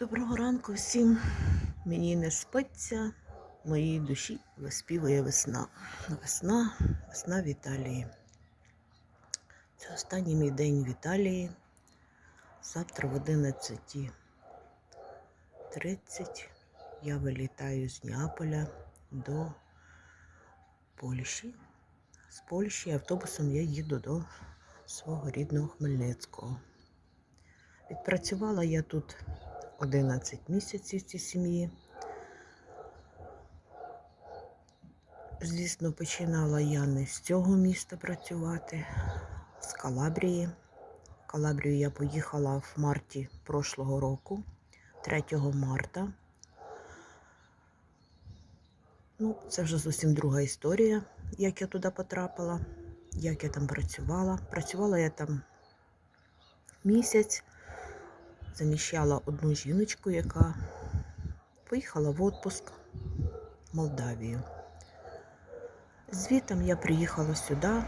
Доброго ранку всім. Мені не спиться, моїй душі виспівує весна. Весна, весна в Італії. Це останній мій день в Італії. Завтра в 11.30 я вилітаю з Неаполя до Польщі. З Польщі автобусом я їду до свого рідного Хмельницького. Відпрацювала я тут 11 місяців цій сім'ї. Звісно, починала я не з цього міста працювати, з Калабрії. В Калабрію я поїхала в марті прошлого року, 3 марта. Ну, це вже зовсім друга історія, як я туди потрапила, як я там працювала. Працювала я там місяць заміщала одну жіночку, яка поїхала в відпуск в Молдавію. Звітом я приїхала сюди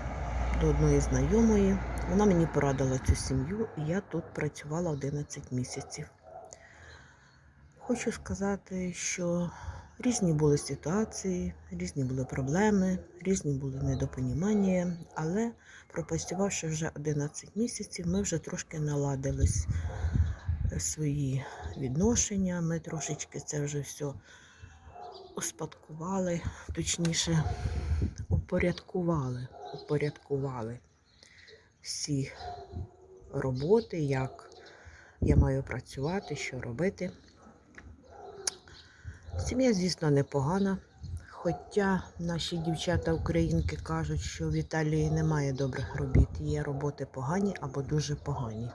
до одної знайомої. Вона мені порадила цю сім'ю, і я тут працювала 11 місяців. Хочу сказати, що різні були ситуації, різні були проблеми, різні були недопонімання, але пропрацювавши вже 11 місяців, ми вже трошки наладились свої відношення. Ми трошечки це вже все успадкували, точніше, упорядкували, упорядкували всі роботи, як я маю працювати, що робити. Сім'я, звісно, непогана. Хоча наші дівчата-українки кажуть, що в Італії немає добрих робіт, є роботи погані або дуже погані.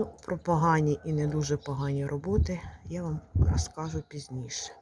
Ну, про погані і не дуже погані роботи я вам розкажу пізніше.